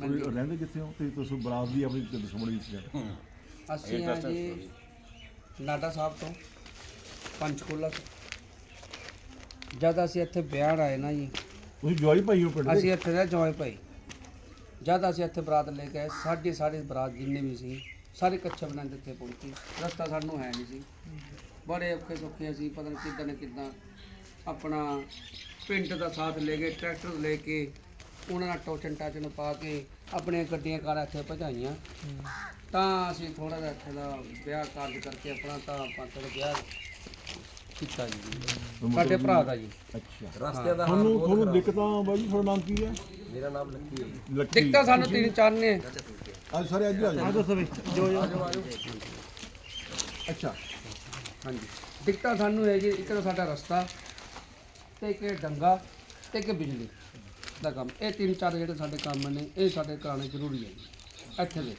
ਤੁਸੀਂ ਰਹਿੰਦੇ ਕਿੱਥੇ ਹੋ? ਤੇ ਤੁਸੀਂ ਬਰਾਤ ਦੀ ਆਪਣੀ ਦੁਸ਼ਮਣੀ ਸੀ ਅਸੀਂ ਆ ਜੀ ਨਾਡਾ ਸਾਹਿਬ ਤੋਂ ਪੰਚਕੂਲਾ ਤੋਂ। ਜਦ ਅਸੀਂ ਇੱਥੇ ਵਿਆਹ ਆਏ ਨਾ ਜੀ ਤੁਸੀਂ ਜਵਾਈ ਭਾਈ ਹੋ ਪਿੰਡ ਅਸੀਂ ਇੱਥੇ ਦੇ ਜੋਏ ਭਾਈ। ਜਦ ਅਸੀਂ ਇੱਥੇ ਬਰਾਤ ਲੈ ਕੇ ਆਏ ਸਾਡੀ ਸਾਰੀ ਬਰਾਤ ਜਿੰਨੇ ਵੀ ਸੀ ਸਾਰੇ ਕੱਛੇ ਬਣਾ ਦੇ ਇੱਥੇ ਪਹੁੰਚੀ। ਰਸਤਾ ਸਾਨੂੰ ਹੈ ਨਹੀਂ ਸੀ। ਬੜੇ ਔਖੇ ਸੌਖੇ ਅਸੀਂ ਪਤਾ ਨਹੀਂ ਕਿੱਦਾਂ ਨਾ ਕਿੱਦਾਂ ਆਪਣਾ ਪਿੰਡ ਦਾ ਸਾਥ ਲੈ ਕੇ ਟਰੈਕਟਰ ਲੈ ਕੇ ਉਹਨਾਂ ਨਾਲ ਟੋਚਨ ਟਾਚਨ ਪਾ ਕੇ ਆਪਣੀਆਂ ਗੱਡੀਆਂ ਕਾਰਾਂ ਇੱਥੇ ਭਜਾਈਆਂ। ਤਾਂ ਅਸੀਂ ਥੋੜਾ ਜਿਹਾ ਇੱਥੇ ਦਾ ਵਿਆਹ ਕਾਰਜ ਕਰਕੇ ਆਪਣਾ ਤਾਂ ਥੋੜਾ ਵਿਆਹ ਕੀਤਾ ਜੀ। ਸਾਡੇ ਭਰਾ ਦਾ ਜੀ। ਅੱਛਾ। ਰਸਤੇ ਦਾ ਤੁਹਾਨੂੰ ਤੁਹਾਨੂੰ ਦਿੱਕਤਾਂ ਬਾਈ ਤੁਹਾਡਾ ਨਾਮ ਕੀ ਹੈ? ਮੇਰਾ ਨਾਮ ਲੱਕੀ ਹੈ ਦਿੱਕਤਾਂ ਸਾਨੂੰ ਤਿੰਨ ਚਾਰ ਨੇ। ਅੱਜ ਸਾਰੇ ਅੱਜ ਆ ਜਾਓ। ਦੱਸੋ ਵੀ ਜੋ ਜੋ। ਅੱਛਾ। ਹਾਂਜੀ। ਦਿੱਕਤਾਂ ਸਾਨੂੰ ਹੈ ਜੀ ਇੱਕ ਤਾਂ ਸਾਡਾ ਰਸਤਾ ਤੇ ਇੱਕ ਡੰਗਾ ਤੇ ਇੱਕ ਬਿਜਲੀ। ਦਾ ਕੰਮ। ਇਹ ਤਿੰਨ ਚਾਰ ਜਿਹੜੇ ਸਾਡੇ ਕੰਮ ਨੇ ਇਹ ਸਾਡੇ ਕਰਾਉਣੇ ਜ਼ਰੂਰੀ ਹੈ ਜੀ। ਇੱਥੇ ਦੇ।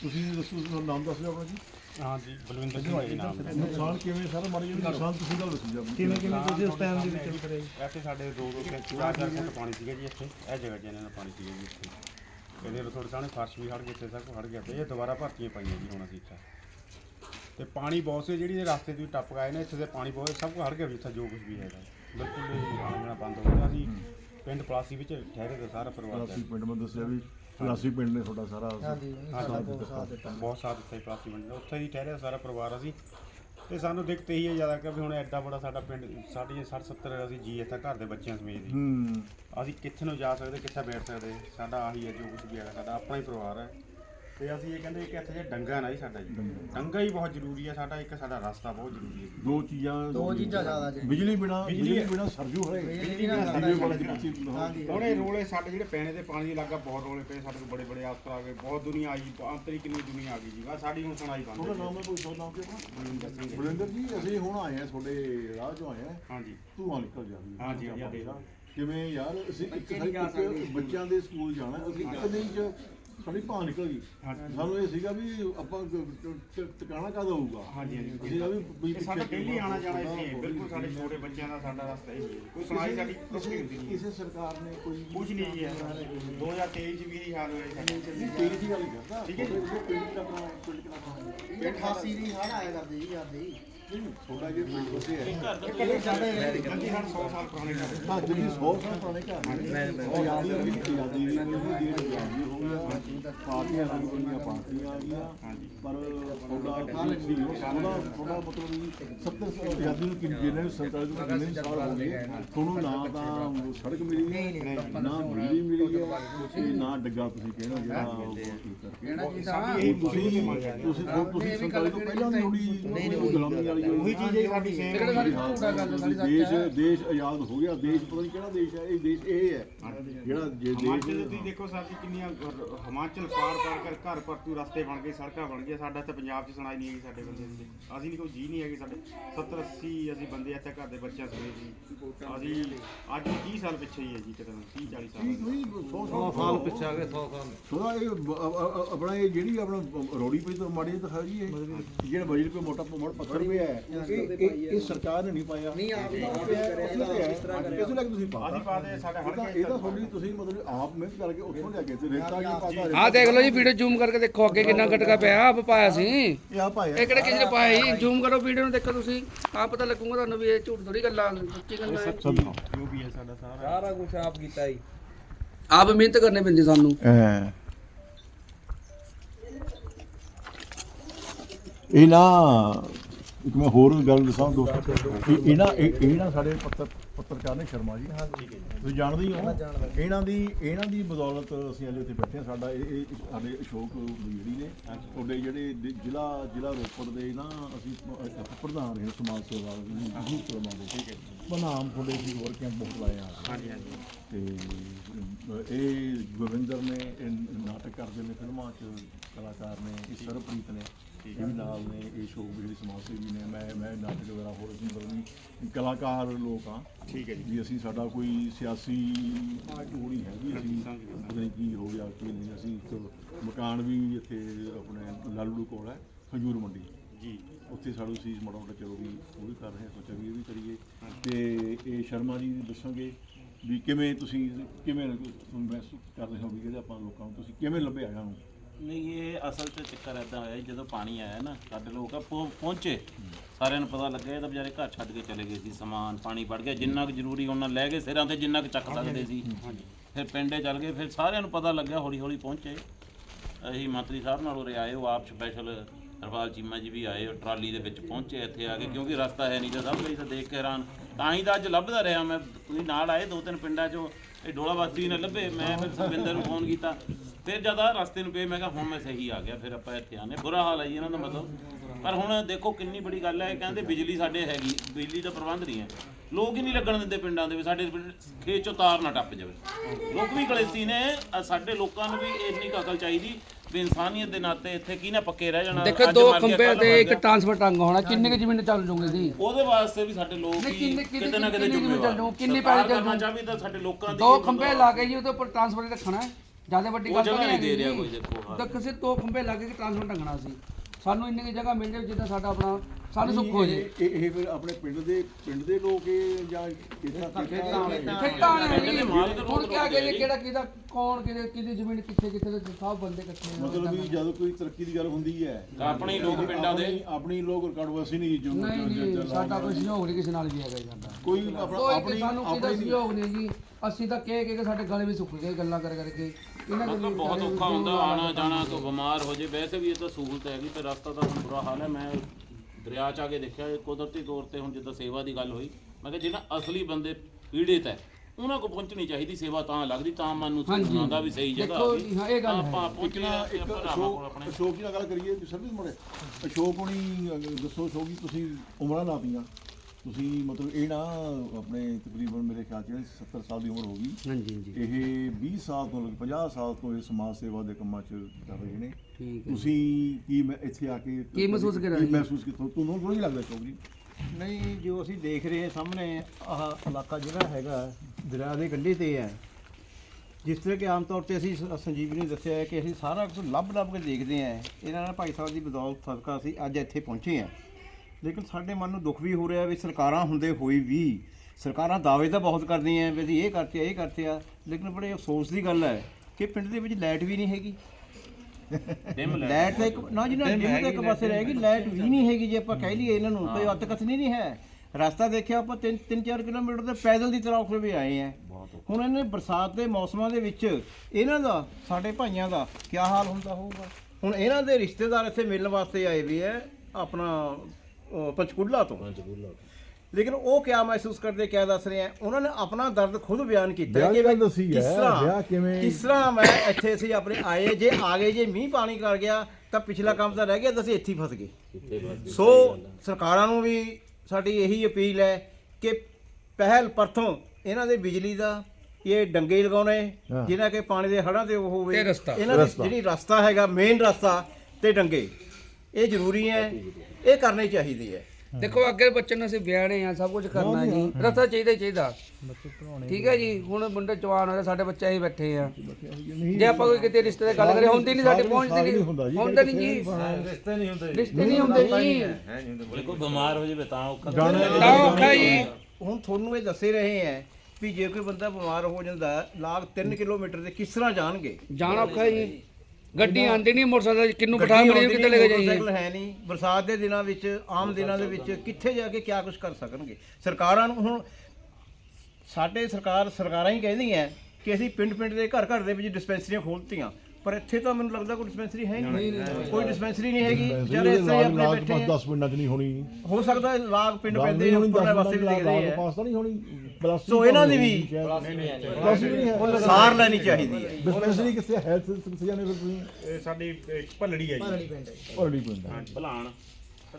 ਤੁਸੀਂ ਦੱਸੋ ਤੁਹਾਡਾ ਨਾਮ ਦੱਸ ਦਿਓ ਆਪਣਾ ਜੀ। ਹਾਂ ਜੀ ਬਲਵਿੰਦਰ ਸਿੰਘ ਜੀ ਨਾਮ ਨੁਕਸਾਨ ਕਿਵੇਂ ਸਾਰਾ? ਮਾਰੀ ਜੀ ਨੁਕਸਾਨ ਤੁਸੀਂ ਗੱਲ ਦੱਸੋ ਜੀ ਕਿਵੇਂ ਕਿਵੇਂ ਤੁਸੀਂ ਉਸ ਟਾਈਮ ਦੇ ਵਿੱਚ ਕਰੇ ਇੱਥੇ ਸਾਡੇ ਦੋ ਦੋ ਤਿੰਨ ਚਾਰ ਚਾਰ ਫੁੱਟ ਪਾਣੀ ਸੀਗਾ ਜੀ ਇੱਥੇ। ਇਹ ਜਗ੍ਹਾ ਜਿਹਨਾਂ ਨਾਲ ਪਾਣੀ ਸੀਗਾ ਜੀ ਇੱਥੇ। ਇਹਦੇ ਥੋੜੇ ਸਾਹਣੇ ਫਰਸ਼ ਵੀ ਹੜ ਗਏ ਤੇ ਸਭ ਹੜ ਗਿਆ ਤੇ ਇਹ ਦੁਬਾਰਾ ਭਰਤੀਆਂ ਪਾਈਆਂ ਜੀ ਹੁਣ ਅਸੀਂ ਇੱਥੇ। ਤੇ ਪਾਣੀ ਬਹੁਤ ਸੀ ਜਿਹੜੀ ਰਸਤੇ ਤੋਂ ਟੱਪ ਗਏ ਨੇ ਇੱਥੇ ਦੇ ਪਾਣੀ ਬਹੁਤ ਸਭ ਕੁਝ ਹੜ ਗਿਆ ਵੀ ਇੱਥੇ ਜੋ ਕੁਝ ਵੀ ਹੈਗਾ। ਬਿਲਕੁਲ ਹੀ ਆਉਣਾ ਜਾਣਾ ਬੰਦ ਹੋ ਗਿਆ ਅਸੀਂ ਪਿੰਡ ਪਲਾਸੀ ਵਿੱਚ ਠਹਿਰੇ ਤੇ ਸਾਰਾ ਪਰਿਵਾਰ ਪਲਾਸੀ ਪਿੰਡ ਮੈਂ ਦੱਸਿਆ ਵੀ ਪਲਾਸੀ ਪਿੰਡ ਨੇ ਤੁਹਾਡਾ ਸਾਰਾ ਹਾਂਜੀ ਸਾਥ ਦਿੱਤਾ। ਬਹੁਤ ਸਾਥ ਦਿੱਤਾ ਪਲਾਸੀ ਪਿੰਡ ਦਾ ਉੱਥੇ ਹੀ ਠਹਿਰਿਆ ਸਾਰਾ ਪਰਿਵਾਰ ਅਸੀਂ। ਤੇ ਸਾਨੂੰ ਦਿੱਕਤ ਇਹੀ ਹੈ ਜ਼ਿਆਦਾ ਕਿ ਵੀ ਹੁਣ ਐਡਾ ਬੜਾ ਸਾਡਾ ਪਿੰਡ ਸਾਡੀ 60 70 ਅਸੀਂ ਜੀ ਇੱਥੇ ਘਰ ਦੇ ਬੱਚਿਆਂ ਸਮੇਤ ਹੀ ਹੂੰ। ਅਸੀਂ ਕਿੱਥੇ ਨੂੰ ਜਾ ਸਕਦੇ ਕਿੱਥੇ ਬੈਠ ਸਕਦੇ? ਸਾਡਾ ਆਹੀ ਹੈ ਜੋ ਕੁਝ ਵੀ ਹੈਗਾ ਸਾਡਾ ਆਪਣਾ ਹੀ ਪਰਿਵਾਰ ਹੈ। ਤੇ ਅਸੀਂ ਇਹ ਕਹਿੰਦੇ ਕਿ ਇੱਥੇ ਜੇ ਡੰਗਾ ਨਾ ਜੀ ਸਾਡਾ ਜੀ। ਡੰਗਾ ਹੀ ਬਹੁਤ ਜ਼ਰੂਰੀ ਹੈ ਸਾਡਾ ਇੱਕ ਸਾਡਾ ਰਸਤਾ ਬਹੁਤ ਜ਼ਰੂਰੀ ਹੈ ਦੋ ਚੀਜ਼ਾਂ ਦੋ ਚੀਜ਼ਾਂ ਜ਼ਿਆਦਾ ਜੀ। ਬਿਜਲੀ ਬਿਨਾ ਬਿਜਲੀ- ਬਿਨਾ ਸਰਜੂ ਹੋਏ। ਬਿਜਲੀ ਬਿਨਾਂ ਉਹਨੇ ਰੋਲੇ ਸਾਡੇ ਜਿਹੜੇ ਪੈਣੇ ਦੇ ਪਾਣੀ ਦੀ ਲੱਗਾ ਬਹੁਤ ਰੋਲੇ ਪਏ ਸਾਡੇ ਕੋਲ ਬੜੇ ਬੜੇ ਅਫਸਰ ਆ ਗਏ ਬਹੁਤ ਦੁਨੀਆ ਆਈ ਅੰਤਰੀ ਕਿੰਨੀ ਦੁਨੀਆ ਆ ਗਈ ਜੀ। ਬਸ ਸਾਡੀ ਹੁਣ ਸੁਣਾਈ ਬੰਦ ਤੁਹਾਡਾ ਹੈ ਨਾਮ ਹੈ ਕੋਈ ਸੋ ਨਾਮ ਕੀ ਆਪਣਾ? ਬਲਵਿੰਦਰ ਸਿੰਘ ਜੀ। ਅਸੀਂ ਹੁਣ ਆਏ ਆ ਤੁਹਾਡੇ ਰਾਹ ਚੋਂ ਆਏ ਆ ਹਾਂਜੀ। ਧੂਆਂ ਨਿਕਲ ਜਾ ਰਹੀ। ਹੈ। ਹਾਂਜੀ, ਹਾਂਜੀ। ਕਿਵੇਂ ਯਾਰ ਅਸੀਂ ਇੱਕ ਬੱਚਿਆਂ ਦੇ ਸਕੂਲ ਜਾਣਾ ਅਸੀਂ ਇੱਕ ਦਿਨ ਚ ਸਾਡੀ ਭਾਂ ਨਿਕਲ ਗਈ। ਹਾਂਜੀ। ਸਾਨੂੰ ਇਹ ਸੀਗਾ ਵੀ ਆਪਾਂ ਟ- ਟ- ਟਿਕਾਣਾ ਕਦ ਹੋਊਗਾ? ਹਾਂਜੀ, ਹਾਂਜੀ। ਅਸੀਂ ਕਿਹਾ ਵੀ ਵੀ ਇਹ ਸਾਡਾ ਪਿੱਛੇ ਡੇਲੀ ਆਣਾ ਜਾਣਾ ਹਾਂ, ਸੀ ਬਿਲਕੁਲ ਸਾਡੇ ਛੋਟੇ ਬੱਚਿਆਂ ਦਾ ਸਾਡਾ ਰਸਤਾ ਇਹ ਹੈ। ਕੋਈ ਸੁਣਾਈ ਸਾਡੀ ਕੁਛ ਨਹੀਂ ਹੁੰਦੀ ਕਿਸੇ ਜੀ। ਕਿਸੇ ਸਰਕਾਰ ਨੇ ਕੋਈ ਕੁਝ ਨਹੀਂ ਜੀ ਐਸਾ 2023 ਚ ਵੀ ਇਹੀ ਹਾਲ ਹੋਇਆ ਜੀ ਸਾਡਾ। ਤੇਜ਼ ਦੀ ਗੱਲ ਹੀ ਕਰਦਾ। ਠੀਕ ਹੈ ਜੀ। ਪਿੰਡ ਦਾ ਪਿੰਡ? ਇਹ 88 ਦੀ ਹੜ ਆਇਆ ਕਰਦੇ ਜੀ ਯਾਦ ਹੀ ਨਹੀਂ, ਤੁਹਾਡਾ ਜੇ ਪਿੰਡ ਵਸੇ ਹੈ। ਗੱਡੀ ਸਾਡੇ 100 ਸਾਲ ਪੁਰਾਣੇ ਘਰ ਹੈ। ਹਾਂ ਜਿਹੜੀ 100 ਸਾਲ ਪੁਰਾਣੇ ਘਰ ਨੇ। ਆਜ਼ਾਦੀ ਦੀ ਆਜ਼ਾਦੀ ਦੀ ਆਜ਼ਾਦੀ ਹੋ। ਗਿਆ ਪਾਰਟੀਆਂ ਨਾਲ ਬੜੀਆਂ ਪਾਰਟੀਆਂ ਆ। ਗਈਆਂ ਹਾਂਜੀ। ਪਰ ਤੁਹਾਡਾ ਤੁਸੀਂ ਉਹਦਾ ਤੁਹਾਡਾ ਮਤਲਬ ਵੀ 70 ਸਾਲ ਆਜ਼ਾਦੀ ਨੂੰ ਕਿੰਨੇ ਜਿਹਨੇ ਸਰਕਾਰ ਨੂੰ ਕਿੰਨੇ ਸਾਲ ਹੋ ਗਏ। ਤੁਹਾਨੂੰ ਨਾ ਤਾਂ ਸੜਕ ਮਿਲੀ ਹੈ ਨਾ ਬਿਜਲੀ ਮਿਲੀ ਹੈ ਤੇ ਨਾ ਡੱਗਾ ਤੁਸੀਂ ਕਹਿਣਾ ਜਿਹੜਾ ਕਰਕੇ ਸਾਡੀ ਇਹੀ ਤੁਸੀਂ ਤੁਸੀਂ ਮੰਗ ਰਹੇ ਤੁਸੀਂ ਤੁਸੀਂ ਸੰਤਾਲੀ ਤੋਂ ਪਹਿਲਾਂ ਦੀ ਥੋੜੀ ਗੁਲਾਮੀ ਉਹੀ ਚੀਜ਼ ਹੈ ਸਾਡੀ ਸੇਮ ਜਿਹੜੇ ਸਾਡੀ ਝੂਠਾ ਗੱਲ ਸਾਡੀ ਸੱਚ ਦੇਸ਼ ਹੈ। ਦੇਸ਼ ਆਜ਼ਾਦ ਹੋ ਗਿਆ ਦੇਸ਼ ਪਤਾ ਨਹੀਂ ਕਿਹੜਾ ਦੇਸ਼ ਹੈ ਇਹ ਦੇਸ਼ ਇਹ ਹੈ। ਜਿਹੜਾ ਜੇ ਹਿਮਾਚਲ ਦੇਸ਼ ਤੁਸੀਂ ਦੇਖੋ ਸਾਡੀ ਕਿੰਨੀਆਂ ਰ- ਹਿਮਾਚਲ ਪਾਰ ਪਾਰ ਕਰ ਘਰ ਪਰ ਤੂੰ ਰਸਤੇ ਬਣ ਗਏ ਸੜਕਾਂ ਬਣ ਗਈਆਂ ਸਾਡਾ ਤਾਂ ਪੰਜਾਬ 'ਚ ਸੁਣਾਈ ਨਹੀਂ ਹੈਗੀ ਸਾਡੇ ਬੰਦੇ ਦੀ। ਅਸੀਂ ਨਹੀਂ ਕੋਈ ਜੀ ਨਹੀਂ ਹੈਗੇ ਸਾਡੇ। 70 80 ਅਸੀਂ ਬੰਦੇ ਇੱਥੇ ਘਰ ਦੇ ਬੱਚਿਆਂ ਸਮੇਤ ਜੀ। ਅਸੀਂ ਅੱਜ 30 ਸਾਲ ਪਿੱਛੇ ਹੀ ਹੈ ਜੀ ਕਿਤੇ 30 40 ਸਾਲ ਨਹੀਂ 100 ਸਾਲ ਪਿੱਛੇ ਆ ਗਏ 100 ਸਾਲ। ਥੋੜਾ ਇਹ ਬ- ਅ- ਅ- ਅ- ਆਪਣਾ ਇਹ ਜਿਹੜੀ ਆਪਣਾ ਰੋੜੀ ਪਈ ਤੋਂ ਮਾੜੀ ਦਿਖਾ ਜੀ ਇਹ ਜਿਹੜਾ ਬਜਟ ਪੇ ਮੋਟਾ ਮੋੜ ਪੱਥਰ ਪਿਆ ਹੈ ਇਹ ਇਹ- ਇਹ ਸਰਕਾਰ ਨੇ ਨਹੀਂ ਪਾਇਆ। ਨਹੀਂ ਆਪ ਦਾ ਇਸ ਲਈ ਤੁਸੀਂ ਪਾ ਅਸੀਂ ਪਾਦੇ ਸਾਡੇ ਹੜ ਇਹਦਾ ਇਹਦਾ ਤੁਹਾਡੀ ਤੁਸੀਂ ਮਤਲਬ ਆਪ ਮਿਹਨਤ ਕਰਕੇ ਉੱਥੋਂ ਲਿਆ ਕੇ ਤੇ ਰੇਤਾ ਕੀ ਪਾਤਾ ਆਹ ਦੇਖ ਲਓ ਜੀ ਵੀਡੀਓ ਜ਼ੂਮ ਕਰਕੇ ਦੇਖੋ ਅੱਗੇ ਕਿੰਨਾ ਗਟਕਾ ਪਿਆ ਆਪ ਪਾਇਆ ਸੀ। ਇਹ ਇਹ ਆ ਪਾਇਆ ਕਿਹੜੇ ਕਿਸੇ ਨੇ ਪਾਇਆ ਜੀ ਜ਼ੂਮ ਕਰੋ ਵੀਡੀਓ ਨੂੰ ਦੇਖੋ ਤੁਸੀਂ। ਆਪ ਪਤਾ ਲੱਗੂਗਾ ਤੁਹਾਨੂੰ ਵੀ ਇਹ ਝੂਠ ਥੋੜੀ ਗੱਲਾਂ ਸੱਚੀ ਗੱਲਾਂ ਹੈ ਜੋ ਵੀ ਹੈ ਸਾਡਾ ਸਾਰਾ। ਸਾਰਾ ਕੁਝ ਆਪ ਕੀਤਾ ਜੀ। ਆਪ ਮਿਹਨਤ ਕਰਨੀ ਪੈਂਦੀ ਸਾਨੂੰ। ਇਹ ਨਾ ਇੱਕ ਮੈਂ ਹੋਰ ਗੱਲ ਦੱਸਾਂ ਦੋਸਤੋ। ਇਹ ਇਹ ਨਾ ਇਹ ਇਹ ਨਾ ਸਾਡੇ ਪੱਤਰ ਪੱਤਰਕਾਰ ਨੇ ਸ਼ਰਮਾ ਜੀ ਤੁਸੀਂ ਜਾਣਦੇ ਹੀ ਹੋ। ਇਹਨਾਂ ਦੀ ਇਹਨਾਂ ਦੀ ਬਦੌਲਤ ਅਸੀਂ ਅੱਜ ਇੱਥੇ ਬੈਠੇ ਹਾਂ। ਸਾਡਾ ਇਹ ਇਹ ਸਾਡੇ ਅਸ਼ੋਕ ਜਿਹੜੀ ਨੇ ਤੁਹਾਡੇ ਜਿਹੜੇ ਦ- ਜ਼ਿਲ੍ਹਾ ਜ਼ਿਲ੍ਹਾ ਰੋਪੜ ਦੇ ਨਾ ਅਸੀਂ ਪ- ਪ੍ਰਧਾਨ ਰਹੇ ਸਮਾਜ ਸੇਵਾ ਜੀ। ਸੇਵਾ ਦੇ ਠੀਕ ਹੈ ਬਨਾਮ ਤੁਹਾਡੇ ਸੀ ਹੋਰ ਕੈਂਪ ਲਾਏ ਆ? ਹਾਂਜੀ ਹਾਂਜੀ। ਤੇ ਇਹ ਗੁਰਵਿੰਦਰ ਨੇ ਇਹ ਨਾਟਕ ਕਰਦੇ ਨੇ ਫਿਲਮਾਂ 'ਚ ਕਲਾਕਾਰ ਨੇ ਇਹ ਸਰਪ੍ਰੀਤ ਨੇ ਇਹ ਵੀ ਨਾਲ ਨੇ ਇਹ ਸ਼ੋਕ ਜਿਹੜੇ ਸਮਾਜ ਸੇਵੀ ਨੇ ਮੈਂ ਮੈਂ ਨਾਟਕ ਵਗੈਰਾ ਹੋਰ ਅਸੀਂ ਮਤਲਬ ਵੀ ਕਲਾਕਾਰ ਲੋਕ ਆ। ਠੀਕ ਹੈ ਜੀ। ਵੀ ਅਸੀਂ ਸਾਡਾ ਕੋਈ ਸਿਆਸੀ ਉਹ ਨਹੀਂ ਹੈ ਵੀ ਅਸੀਂ ਪਤਾ ਨਹੀਂ ਕੀ ਹੋ ਗਿਆ ਕੀ ਨਹੀਂ ਅਸੀਂ ਇੱਕ ਮਕਾਨ ਵੀ ਇੱਥੇ ਆਪਣੇ ਲਾਲੂ ਕੋਲ ਹੈ ਖੰਜੂਰ ਮੰਡੀ। ਜੀ। ਉੱਥੇ ਸਾਨੂੰ ਸੀ ਮਾੜਾ ਮੋਟਾ ਚਲੋ ਵੀ ਉਹ ਵੀ ਕਰ ਰਹੇ ਹਾਂ ਸੋਚਿਆ ਵੀ ਇਹ ਵੀ ਕਰੀਏ। ਤੇ ਇਹ ਸ਼ਰਮਾ ਜੀ ਦੱਸਾਂਗੇ ਵੀ ਕਿਵੇਂ ਤੁਸੀਂ ਕਿਵੇਂ ਤੁਹਾਨੂੰ ਕਰਦੇ ਹੋ ਵੀ ਜਿਹੜੇ ਆਪਾਂ ਲੋਕਾਂ ਨੂੰ ਤੁਸੀਂ ਕਿਵੇਂ ਲੱਭਿਆ ਇਹਨਾਂ ਨੂੰ? ਨਹੀਂ ਇਹ ਅਸਲ ਤੇ ਚੱਕਰ ਐਦਾਂ ਹੋਇਆ ਜੀ, ਜਦੋਂ ਪਾਣੀ ਆਇਆ ਨਾ ਸਾਡੇ ਲੋਕ ਆ ਪਹੁੰ- ਪਹੁੰਚੇ। ਸਾਰਿਆਂ ਨੂੰ ਪਤਾ ਲੱਗਿਆ ਇਹ ਤਾਂ ਵਿਚਾਰੇ ਘਰ ਛੱਡ ਕੇ ਚਲੇ ਗਏ ਸੀ ਸਮਾਨ ਪਾਣੀ ਵੜ ਗਿਆ ਜਿੰਨਾ ਕੁ ਜ਼ਰੂਰੀ ਉਹਨਾਂ ਲੈ ਗਏ ਸਿਰਾਂ ਤੇ ਜਿੰਨਾ ਕੁ ਚੱਕ ਸਕਦੇ ਸੀ। ਫਿਰ ਪਿੰਡੇ ਚੱਲ ਗਏ ਫਿਰ ਸਾਰਿਆਂ ਨੂੰ ਪਤਾ ਲੱਗਿਆ ਹੌਲੀ ਹੌਲੀ ਪਹੁੰਚੇ। ਅਸੀਂ ਮੰਤਰੀ ਸਾਹਿਬ ਨਾਲ ਉਰੇ ਆਏ ਉਹ ਆਪ ਸਪੈਸ਼ਲ ਹਰਪਾਲ ਚੀਮਾ ਜੀ ਵੀ ਆਏ, ਉਹ ਟਰਾਲੀ ਦੇ ਵਿੱਚ ਪਹੁੰਚੇ ਇੱਥੇ ਆ ਕੇ, ਕਿਉਂਕਿ ਰਸਤਾ ਹੈ ਨਹੀਂ ਤਾਂ ਸਭ ਲਈ ਤਾਂ ਦੇਖ ਕੇ ਹੈਰਾਨ। ਤਾਂ ਹੀ ਤਾਂ ਅੱਜ ਲੱਭਦਾ ਰਿਹਾ ਮੈਂ, ਤੁਸੀਂ ਨਾਲ ਆਏ ਦੋ ਤਿੰਨ ਪਿੰਡਾਂ 'ਚੋਂ, ਇਹ ਡੋਲਾ ਬਸਤੀ ਨੇ ਲੱਭੇ, ਮੈਂ ਫਿਰ ਸੁਖਵਿੰਦਰ ਨੂੰ ਫੋਨ ਕੀਤਾ। ਫਿਰ ਜਦ ਆ ਰਸਤੇ ਨੂੰ ਪਏ ਮੈਂ ਕਿਹਾ ਹੁਣ ਮੈਂ ਸਹੀ ਆ ਗਿਆ, ਫਿਰ ਆਪਾਂ ਇੱਥੇ ਆਨੇ ਬੁਰਾ ਹਾਲ ਹੈ ਜੀ ਇਹਨਾਂ ਦਾ ਮਤਲਬ। ਪਰ ਹੁਣ ਦੇਖੋ ਕਿੰਨੀ ਬੜੀ ਗੱਲ ਹੈ, ਇਹ ਕਹਿੰਦੇ ਬਿਜਲੀ ਸਾਡੇ ਹੈਗੀ, ਬਿਜਲੀ ਦਾ ਪ੍ਰਬੰਧ ਨਹੀਂ ਹੈ। ਲੋਕ ਹੀ ਨਹੀਂ ਲੱਗਣ ਦਿੰਦੇ ਪਿੰਡਾਂ ਦੇ ਵੀ ਸਾਡੇ ਪਿੰਡ ਖੇਤ ਚੋਂ ਤਾਰ ਨਾ ਟੱਪ ਜਾਵੇ। ਲੋਕ ਵੀ ਕਲੇਸੀ ਨੇ ਸਾਡੇ ਲੋਕਾਂ ਨੂੰ ਵੀ ਇੰਨੀ ਕੁ ਅਕਲ ਚਾਹੀਦੀ। ਵੀ ਇਨਸਾਨੀਅਤ ਦੇ ਨਾਤੇ ਇੱਥੇ ਕੀ ਨਾ ਪੱਕੇ ਰਹਿ ਜਾਣਾ ਦੇਖੋ ਅੱਜ ਦੋ ਮਰ ਗਿਆ, ਖੰਭੇ ਕੱਲ੍ਹ ਤੇ ਮਰ ਇੱਕ ਗਿਆ। ਟਰਾਂਸਫਰ ਟੰਗ ਹੋਣਾ ਕਿੰਨੇ ਕੁ ਜ਼ਮੀਨ ਚੱਲ ਜੂਗੇ ਜੀ ਉਹਦੇ ਵਾਸਤੇ ਵੀ ਸਾਡੇ ਲੋਕ ਨਹੀਂ, ਹੀ ਕਿੰਨੇ- ਕਿੰਨੇ- ਕਿਤੇ ਨਾ ਕਿਤੇ ਕਿੰਨੇ ਜ਼ਮੀਨ ਚੱਲ ਜਾਊ, ਕਿੰਨੀ ਸਰਕਾਰ ਪੈਲੀ ਚੱਲ ਕਰਨਾ ਤਾਂ ਸਾਡੇ ਲੋਕਾਂ ਦੀ ਦੋ ਮਤਲਬ- ਲਾ ਕੇ ਜੀ ਉਹਦੇ ਉੱਪਰ ਟਰਾਂਸਫਰ ਰੱਖਣਾ ਹੈ ਜ਼ਿਆਦਾ ਵੱਡੀ ਉਹ ਗੱਲ ਜਗ੍ਹਾ ਤਾਂ ਨਹੀਂ ਦੇ ਹੈਗੀ ਰਿਹਾ ਜੀ। ਕੋਈ ਦੇਖੋ, ਹਾਂ। ਤਾਂ ਕਿਸੇ ਦੋ ਖੰਭੇ ਲਾ ਕੇ ਟਰਾਂਸਫਰ ਟੰਗਣਾ ਸੀ ਸਾਨੂੰ ਇੰਨੀ ਕੁ ਜਗ੍ਹਾ ਮਿਲ ਜਾਵੇ ਜਿੱਦਾਂ ਸਾਡਾ ਆਪਣਾ ਸਾਨੂੰ ਸੁੱਖ ਹੋ ਜੇ ਇਹ ਇਹ- ਫਿਰ ਆਪਣੇ ਪਿੰਡ ਦੇ ਪਿੰਡ ਦੇ ਲੋਕ ਇਹ ਜਾਂ ਕਿਹਦਾ ਖੇਤਾਂ ਵਾਲੇ? ਹੁਣ ਕਿਆ ਕਰੀਏ ਕਿਹੜਾ ਕਿਹਦਾ ਕੌਣ ਕਿਹਦੇ ਕਿਹਦੀ ਜ਼ਮੀਨ ਕਿੱਥੇ ਕਿੱਥੇ ਦੇ ਸਭ ਬੰਦੇ ਇਕੱਠੇ ਨੇ। ਮਤਲਬ ਵੀ ਜਦੋਂ ਕੋਈ ਤਰੱਕੀ ਦੀ ਗੱਲ ਹੁੰਦੀ ਹੈ ਆਪਣੇ ਹੀ ਲੋਕ ਪਿੰਡਾਂ ਦੇ। ਆਪਣੀ- ਆਪਣੀ ਲੋਕ ਰਿਕਾਰਡ ਵਸੀ ਨਹੀਂ ਜੋ ਨਹੀਂ ਜੀ ਸਾਡਾ ਕੋਈ ਸਹਿਯੋਗ ਨਹੀਂ ਕਿਸੇ ਨਾਲ ਵੀ ਹੈਗਾ ਜੀ ਸਾਡਾ। ਕੋਈ ਆਪਣਾ ਕੋਈ ਆਪਣੀ ਸਾਨੂੰ ਕਿਹਦਾ ਆਪਣੀ ਸਹਿਯੋਗ ਨਹੀਂ ਜੀ। ਅਸੀਂ ਤਾਂ ਕਹਿ ਕਹਿ ਕੇ ਸਾਡੇ ਗਲੇ ਵੀ ਸੁੱਕ ਗਏ ਗੱਲਾਂ ਕਰ ਕਰਕੇ। ਮਤਲਬ ਬਹੁਤ ਔਖਾ ਹੁੰਦਾ ਆਣਾ ਜਾਣਾ ਕੋਈ ਬਿਮਾਰ ਹੋ ਜੇ। ਵੈਸੇ ਵੀ ਇਹ ਤਾਂ ਸਹੂਲਤ ਹੈਗੀ ਤੇ ਰਸਤਾ ਤਾਂ ਹੁਣ ਬੁਰਾ ਹਾਲ ਹੈ। ਮੈਂ ਦਰਿਆ ਚ ਆ ਕੇ ਦੇਖਿਆ ਇਹ ਕੁਦਰਤੀ ਤੌਰ ਤੇ ਹੁਣ ਜਿੱਦਾਂ ਸੇਵਾ ਦੀ ਗੱਲ ਹੋਈ ਮੈਂ ਕਿਹਾ ਜਿਹੜਾ ਅਸਲੀ ਬੰਦੇ ਪੀੜਿਤ ਹੈ ਉਹਨਾਂ ਕੋ ਪਹੁੰਚਣੀ ਚਾਹੀਦੀ ਸੇਵਾ ਤਾਂ ਲੱਗਦੀ ਤਾਂ ਮਨ ਨੂੰ ਸੁਣਾਉਂਦਾ ਵੀ ਸਹੀ ਜਗ੍ਹਾ ਦੇਖੋ ਆ ਜੀ, ਗਈ ਹਾਂ, ਇਹ ਗੱਲ ਹੈ। ਇੱਕ ਆਪਾਂ ਨਾ ਇੱਕ ਕੋਲ ਅਸ਼ੋਕ ਆਪਣੇ। ਅਸ਼ੋਕ ਜੀ ਨਾਲ ਗੱਲ ਕਰੀਏ ਸਰਵਿਸ ਮੜੇ। ਅਸ਼ੋਕ ਹੁਣੀ ਅਹ, ਦੱਸੋ ਅਸ਼ੋਕ ਜੀ ਤੁਸੀਂ ਉਮਰਾਂ ਲਾਤੀਆਂ ਤੁਸੀਂ ਮਤਲਬ ਇਹ ਨਾ ਆਪਣੇ ਤਕਰੀਬਨ ਮੇਰੇ ਖਿਆਲ ਚ 70 ਸਾਲ ਦੀ ਉਮਰ ਹੋ ਗਈ ਹਾਂਜੀ ਹਾਂਜੀ। ਇਹ 20 ਸਾਲ ਤੋਂ ਲੈ ਕੇ 50 ਸਾਲ ਤੋਂ ਇਹ ਸਮਾਜ ਸੇਵਾ ਦੇ ਕੰਮਾਂ 'ਚ ਕਰ ਰਹੇ ਨੇ। ਠੀਕ ਹੈ ਤੁਸੀਂ ਕੀ ਮੈਂ ਇੱਥੇ ਆ ਕੇ ਕੀ ਮਹਿਸੂਸ ਕਰ ਰਹੇ ਕੀ ਜੀ? ਮਹਿਸੂਸ ਕੀਤਾ? ਤੁਹਾਨੂੰ ਥੋੜੀ ਲੱਗਦਾ ਅਸ਼ੋਕ ਜੀ। ਨਹੀਂ ਜੋ ਅਸੀਂ ਦੇਖ ਰਹੇ ਹਾਂ ਸਾਹਮਣੇ ਆਹ ਇਲਾਕਾ ਜਿਹੜਾ ਹੈਗਾ ਦਰਿਆ ਦੇ ਕੰਢੇ ਤੇ ਹੈ। ਜਿਸ ਤਰ੍ਹਾਂ ਕਿ ਆਮ ਤੌਰ ਤੇ ਅਸੀਂ ਸ- ਸੰਜੀਵ ਨੇ ਦੱਸਿਆ ਹੈ ਕਿ ਅਸੀਂ ਸਾਰਾ ਕੁਝ ਲੱਭ ਲੱਭ ਕੇ ਦੇਖਦੇ ਹਾਂ। ਇਹਨਾਂ ਨਾਲ ਭਾਈ ਸਾਹਿਬ ਦੀ ਬਦੌਲਤ ਸਦਕਾ ਅਸੀਂ ਅੱਜ ਇੱਥੇ ਪਹੁੰਚੇ ਹਾਂ। ਲੇਕਿਨ ਸਾਡੇ ਮਨ ਨੂੰ ਦੁੱਖ ਵੀ ਹੋ ਰਿਹਾ ਵੀ ਸਰਕਾਰਾਂ ਹੁੰਦੇ ਹੋਈ ਵੀ ਸਰਕਾਰਾਂ ਦਾਅਵੇ ਤਾਂ ਬਹੁਤ ਕਰਦੀਆਂ ਵੀ ਅਸੀਂ ਇਹ ਕਰਤੇ ਆ ਇਹ ਕਰਤੇ ਆ ਲੇਕਿਨ ਬੜੇ ਅਫਸੋਸ ਦੀ ਗੱਲ ਹੈ ਕਿ ਪਿੰਡ ਦੇ ਵਿੱਚ ਲਾਈਟ ਵੀ ਨਹੀਂ ਹੈਗੀ। ਲਾਈਟ ਤਾਂ ਇੱਕ ਨਾ ਜਿਹਨਾਂ ਡਿਮ ਤਾਂ ਇੱਕ ਪਾਸੇ ਰਹਿ ਗਈ ਲਾਈਟ ਵੀ ਨਹੀਂ ਹੈਗੀ ਜੇ ਆਪਾਂ ਕਹਿ ਲਈਏ ਇਹਨਾਂ ਨੂੰ ਕੋਈ ਅੱਤ ਕਥਨੀ ਨਹੀਂ ਹੈ। ਰਸਤਾ ਦੇਖਿਆ ਆਪਾਂ 3 3 4 ਕਿਲੋਮੀਟਰ ਤੇ ਪੈਦਲ ਦੀ ਤਰ੍ਹਾਂ ਉੱਥੇ ਵੀ ਆਏ ਆ। ਹੁਣ ਇਹਨੇ ਬਰਸਾਤ ਦੇ ਮੌਸਮਾਂ ਦੇ ਵਿੱਚ ਇਹਨਾਂ ਦਾ ਸਾਡੇ ਭਾਈਆਂ ਦਾ ਕੀ ਹਾਲ ਹੁੰਦਾ ਹੋਊਗਾ? ਹੁਣ ਇਹਨਾਂ ਦੇ ਰਿਸ਼ਤੇਦਾਰ ਇੱਥੇ ਮਿਲਣ ਵਾਸਤੇ ਆਏ ਵੀ ਹੈ ਆਪਣਾ ਪੰਚਕੂਲਾ ਤੋਂ। ਲੇਕਿਨ ਉਹ ਕਿਆ ਮਹਿਸੂਸ ਕਰਦੇ ਕਿਆ ਦੱਸ ਰਹੇ ਆ? ਉਹਨਾਂ ਨੇ ਆਪਣਾ ਦਰਦ ਖੁਦ ਬਿਆਨ ਕੀਤਾ ਦੱਸੀ ਹੈ, ਤਰ੍ਹਾਂ- ਵਿਆਹ ਕਿਵੇਂ- ਕਿਸ ਤਰ੍ਹਾਂ ਮੈਂ ਇੱਥੇ ਅਸੀਂ ਆਪਣੇ ਆਏ ਜੇ ਆ ਗਏ ਜੇ ਮੀਂਹ ਪਾਣੀ ਕਰ ਗਿਆ ਤਾਂ ਪਿਛਲਾ ਕੰਮ ਤਾਂ ਰਹਿ ਗਿਆ ਤਾਂ ਅਸੀਂ ਇੱਥੇ ਹੀ ਫਸ ਗਏ। ਸੋ ਸਰਕਾਰਾਂ ਨੂੰ ਵੀ ਸਾਡੀ ਇਹੀ ਅਪੀਲ ਹੈ ਕਿ ਪਹਿਲ ਪ੍ਰਥਮ ਇਹਨਾਂ ਦੇ ਬਿਜਲੀ ਦਾ ਇਹ ਡੰਗੇ ਲਗਾਉਣੇ ਹਾਂ। ਜਿਨ੍ਹਾਂ ਕਿ ਪਾਣੀ ਦੇ ਹੜਾਂ ਤੇ ਉਹ ਹੋਵੇ। ਤੇ ਰਸਤਾ। ਇਹਨਾਂ ਦੀ ਰਸਤਾ। ਜਿਹੜੀ ਰਸਤਾ ਹੈਗਾ ਮੇਨ ਰਸਤਾ ਤੇ ਡੰਗੇ। ਇਹ ਜ਼ਰੂਰੀ ਹੈ। ਇਹ ਕਰਨੇ ਚਾਹੀਦੇ ਹੈ। ਦੇਖੋ ਅੱਗੇ ਬੱਚੇ ਨੂੰ ਅਸੀਂ ਵਿਆਹਣੇ ਆ ਸਭ ਕੁਝ ਕਰਨਾ ਜੀ। ਰਸਤਾ ਚਾਹੀਦਾ ਹੀ ਚਾਹੀਦਾ। ਠੀਕ ਹੈ ਜੀ ਹੁਣ ਮੁੰਡੇ ਜਵਾਨ ਹੋਏ ਸਾਡੇ ਬੱਚੇ ਹੀ ਬੈਠੇ ਆ। ਜੇ ਆਪਾਂ ਕੋਈ ਕਿਤੇ ਰਿਸ਼ਤੇ ਦੀ ਗੱਲ ਕਰੇ ਹੁੰਦੀ ਨਹੀਂ ਸਾਡੇ ਪਹੁੰਚਦੀ ਨਹੀਂ। ਹੁੰਦਾ ਜੀ, ਨਹੀਂ ਜੀ। ਰਿਸ਼ਤੇ ਨਹੀਂ ਹੁੰਦੇ ਰਿਸ਼ਤੇ ਨਹੀਂ ਹੁੰਦੇ ਜੀ। ਕੋਈ। ਬਿਮਾਰ ਹੋ ਜਾਵੇ ਤਾਂ ਔਖਾ। ਤਾਂ ਔਖਾ ਜੀ। ਹੁਣ ਤੁਹਾਨੂੰ ਇਹ ਦੱਸੇ ਰਹੇ ਹੈ ਵੀ ਜੇ ਕੋਈ ਬੰਦਾ ਬਿਮਾਰ ਹੋ ਜਾਂਦਾ ਲਾਗ 3 ਕਿਲੋਮੀਟਰ ਦੇ ਕਿਸ ਤਰ੍ਹਾਂ ਜਾਣਗੇ? ਜਾਣਾ ਔਖਾ ਜੀ। ਗੱਡੀ ਆਂਦੀ ਨਹੀਂ ਮੋਟਰਸਾਈਕਲ ਕਿੰਨੂੰ ਬਿਠਾ ਮਰੀ ਕਿੱਥੇ ਲੈ ਕੇ ਜਾਈਏ? ਮੋਟਰਸਾਈਕਲ ਹੈ ਨਹੀਂ। ਬਰਸਾਤ ਦੇ ਦਿਨਾਂ ਵਿੱਚ ਆਮ ਦਿਨਾਂ ਦੇ ਵਿੱਚ ਕਿੱਥੇ ਜਾ ਕੇ ਕਿਆ ਕੁਝ ਕਰ ਸਕਣਗੇ? ਸਰਕਾਰਾਂ ਨੂੰ ਹੁਣ ਸਾਡੇ ਸਰਕਾਰ ਸਰਕਾਰਾਂ ਹੀ ਕਹਿੰਦੀਆਂ ਕਿ ਅਸੀਂ ਪਿੰਡ ਪਿੰਡ ਦੇ ਘਰ ਘਰ ਦੇ ਵਿੱਚ ਡਿਸਪੈਂਸਰੀਆਂ ਖੋਲਤੀਆਂ। ਪਰ ਇੱਥੇ ਤਾਂ ਮੈਨੂੰ ਲੱਗਦਾ ਕੋਈ ਡਿਸਪੈਂਸਰੀ ਹੈ ਨਹੀਂ। ਕੋਈ ਡਿਸਪੈਂਸਰੀ ਨਹੀਂ ਹੈਗੀ। ਜਿਹੜੇ ਇੱਥੇ ਹੀ ਆਪਣੇ ਬੈਠੇ ਆ 10 ਪਿੰਡਾਂ 'ਚ ਨਹੀਂ ਹੋਣੀ। ਹੋ ਸਕਦਾ ਹੈ ਲਾਗ ਪਿੰਡ ਪੈਂਦੇ ਹੋਣੀ, ਉੱਪਰਲੇ ਪਾਸੇ ਵੀ ਦਿਖਦੇ ਆ। ਪਾਸ ਤਾਂ ਨਹੀਂ ਹੋਣੀ। ਪਲੱਸ ਸੋ ਇਹਨਾਂ ਦੀ ਵੀ ਪਲੱਸ ਵੀ ਨਹੀਂ ਹੈ। ਸਾਰ ਲੈਣੀ ਚਾਹੀਦੀ ਹੈ। ਡਿਸਪੈਂਸਰੀ ਕਿੱਥੇ ਹੈਲਥ ਸਿੱਖਿਆ ਨੇ ਫਿਰ ਤੁਸੀਂ? ਇਹ ਸਾਡੀ ਇੱਕ ਭੱਲੜੀ ਹੈ ਜੀ। ਭਰੜੀ ਪਿੰਡ ਹੈ ਭਲਾਣ।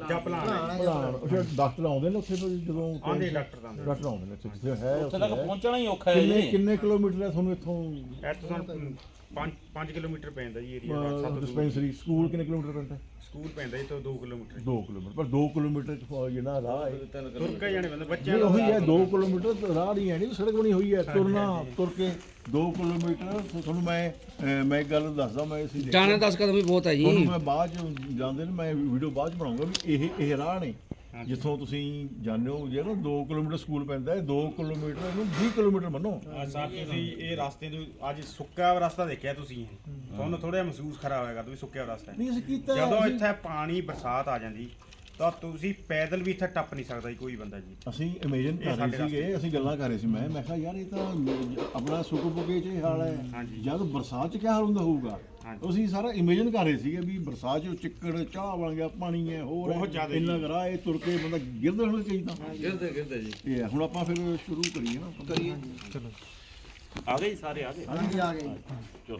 ਜਾਂ ਭਲਾਣ ਹੈ। ਭਲਾਣ ਉੱਥੇ ਡਾਕਟਰ ਆਉਂਦੇ ਨੇ ਉੱਥੇ ਫਿਰ ਜਦੋਂ ਆਂਦੇ ਡਾਕਟਰ ਦਾ ਡਾਕਟਰ ਆਉਂਦੇ ਨੇ ਉੱਥੇ ਜਿੱਥੇ ਹੈ ਉੱਥੇ ਉੱਥੇ ਤੱਕ ਹੈ। ਪਹੁੰਚਣਾ ਹੀ ਔਖਾ ਹੈ ਕਿੰਨੇ ਜੀ। ਕਿੰਨੇ ਕਿਲੋਮੀਟਰ ਹੈ ਤੁਹਾਨੂੰ ਇੱਥੋਂ? ਇਹ ਤੋਂ ਸਾਨੂੰ 5 5 ਕਿਲੋਮੀਟਰ ਪੈਂਦਾ ਜੀ ਏਰੀਆ ਡਿਸਪੈਂਸਰੀ ਸਕੂਲ ਕਿੰਨੇ ਕਿਲੋਮੀਟਰ ਪੈਂਦਾ? ਸਕੂਲ ਪੈਂਦਾ ਜੀ ਤੋਂ 2 ਕਿਲੋਮੀਟਰ। 2 ਕਿਲੋਮੀਟਰ ਪਰ 2 ਕਿਲੋਮੀਟਰ ਚ ਜਿਹੜਾ ਰਾਹ ਹੈ। ਤੁਰ ਕੇ ਜਾਣੇ ਬੰਦੇ ਬੱਚਿਆਂ ਨਹੀਂ ਨੂੰ ਉਹੀ ਹੈ 2 ਕਿਲੋਮੀਟਰ ਤਾਂ ਰਾਹ ਨਹੀਂ ਹੈ ਨਹੀਂ ਸੜਕ ਬਣੀ ਹੋਈ ਹੈ ਤੁਰਨਾ ਤੁਰ ਕੇ 2 ਕਿਲੋਮੀਟਰ ਤੁਹਾਨੂੰ ਮੈਂ ਅਹ, ਮੈਂ ਇੱਕ ਗੱਲ ਦੱਸਦਾ ਮੈਂ ਇਸੇ ਜਾਣਾ 10 ਕਦਮ ਵੀ ਬਹੁਤ ਹੈ ਤੁਹਾਨੂੰ ਜੀ ਮੈਂ ਬਾਅਦ ਚ ਜਾਂਦੇ ਨੇ ਮੈਂ ਵੀਡੀਓ ਬਾਅਦ ਚ ਬਣਾਉਂਗਾ ਵੀ ਇਹ ਇਹ ਰਾਹ ਨੇ। ਜਿੱਥੋਂ ਤੁਸੀਂ ਜਾਂਦੇ ਹੋ ਜਿਹੜਾ 2 ਕਿਲੋਮੀਟਰ ਸਕੂਲ ਪੈਂਦਾ ਹੈ 2 ਕਿਲੋਮੀਟਰ ਇਹਨੂੰ 20 ਕਿਲੋਮੀਟਰ ਮੰਨੋ ਸਰ ਤੁਸੀਂ ਇਹ ਰਸਤੇ ਨੂੰ ਅੱਜ ਸੁੱਕਾ ਰਸਤਾ ਦੇਖਿਆ ਤੁਸੀਂ। ਤੁਹਾਨੂੰ ਥੋੜਾ ਮਹਿਸੂਸ ਖਰਾ ਹੋਏਗਾ ਤੁਸੀਂ ਸੁੱਕਿਆ ਰਸਤਾ। ਨਹੀਂ ਅਸੀਂ ਕੀਤਾ ਜਦੋਂ ਇੱਥੇ ਪਾਣੀ ਬਰਸਾਤ ਆ ਜਾਂਦੀ ਤਾਂ ਤੁਸੀਂ ਪੈਦਲ ਵੀ ਇੱਥੇ ਟੱਪ ਨਹੀਂ ਸਕਦਾ ਜੀ ਕੋਈ ਬੰਦਾ ਜੀ। ਅਸੀਂ ਇਮੇਜਿਨ ਕਰ ਸਾਡੇ ਰਹੇ ਸੀਗੇ ਅਸੀਂ ਗੱਲਾਂ ਕਰ ਰਹੇ ਸੀ ਮੈਂ ਮੈਂ ਕਿਹਾ ਯਾਰ ਇਹ ਤਾਂ ਆਪਣਾ ਸੁੱਕਬੁਕੇ ਚ ਇਹ ਹਾਲ ਹੈ। ਹਾਂਜੀ। ਜਦ ਬਰਸਾਤ ਚ ਕੀ ਹਾਲ ਹੁੰਦਾ ਹੋਊਗਾ? ਹਾਂਜੀ। ਅਸੀਂ ਸਾਰਾ ਇਮੇਜਿਨ ਕਰ ਰਹੇ ਸੀਗੇ ਵੀ ਬਰਸਾਤ ਚ ਚਿੱਕੜ ਚਾਹ ਬਣ ਗਿਆ ਪਾਣੀ ਹੈ ਹੋਰ ਬਹੁਤ ਜ਼ਿਆਦਾ ਜੀ। ਇੰਨਾ ਕਰਾ ਇਹ ਤੁਰ ਕੇ ਬੰਦਾ ਗਿਰਦੇ ਹੋਣੇ ਤਾਂ ਗਿਰਦੇ ਗਿਰਦੇ ਜੀ। ਇਹ ਹੈ। ਹੁਣ ਆਪਾਂ ਫਿਰ ਸ਼ੁਰੂ ਕਰੀਏ ਨਾ। ਕਰੀਏ। ਆ ਗਏ ਜੀ ਸਾਰੇ ਆ ਗਏ। ਹਾਂਜੀ ਆ ਗਏ। ਚਲੋ